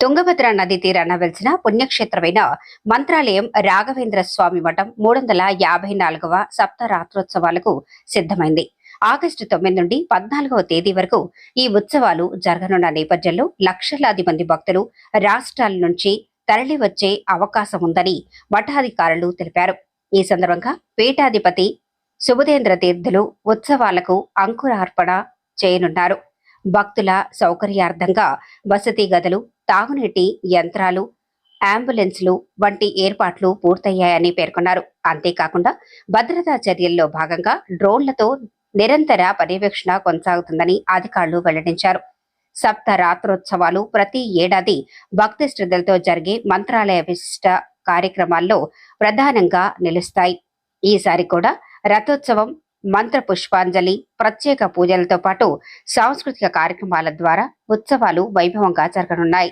తుంగభద్ర నది తీరాన వెలిసిన పుణ్యక్షేత్రమైన మంత్రాలయం రాఘవేంద్ర స్వామి మఠం మూడు వందల యాభై నాలుగవ సప్తరాత్రోత్సవాలకు సిద్ధమైంది. ఆగస్టు తొమ్మిది నుండి పద్నాలుగవ తేదీ వరకు ఈ ఉత్సవాలు జరగనున్న నేపథ్యంలో లక్షలాది మంది భక్తులు రాష్ట్రాల నుంచి తరలి వచ్చే అవకాశం ఉందని మఠాధికారులు తెలిపారు. ఈ సందర్భంగా పీఠాధిపతి సుబుధేంద్ర తీర్థులు ఉత్సవాలకు అంకురార్పణ చేయనున్నారు. భక్తుల సౌకర్యార్థంగా వసతి గదులు తాగునీటి యంత్రాలు అంబులెన్స్లు వంటి ఏర్పాట్లు పూర్తయ్యాయని పేర్కొన్నారు. అంతేకాకుండా భద్రతా చర్యల్లో భాగంగా డ్రోన్లతో నిరంతర పర్యవేక్షణ కొనసాగుతుందని అధికారులు వెల్లడించారు. సప్త రాత్రోత్సవాలు ప్రతి ఏడాది భక్తి శ్రద్ధలతో జరిగే మంత్రాలయ విశిష్ట కార్యక్రమాల్లో ప్రధానంగా నిలుస్తాయి. ఈసారి కూడా రథోత్సవం మంత్ర పుష్పాంజలి ప్రత్యేక పూజలతో పాటు సాంస్కృతిక కార్యక్రమాల ద్వారా ఉత్సవాలు వైభవంగా జరగనున్నాయి.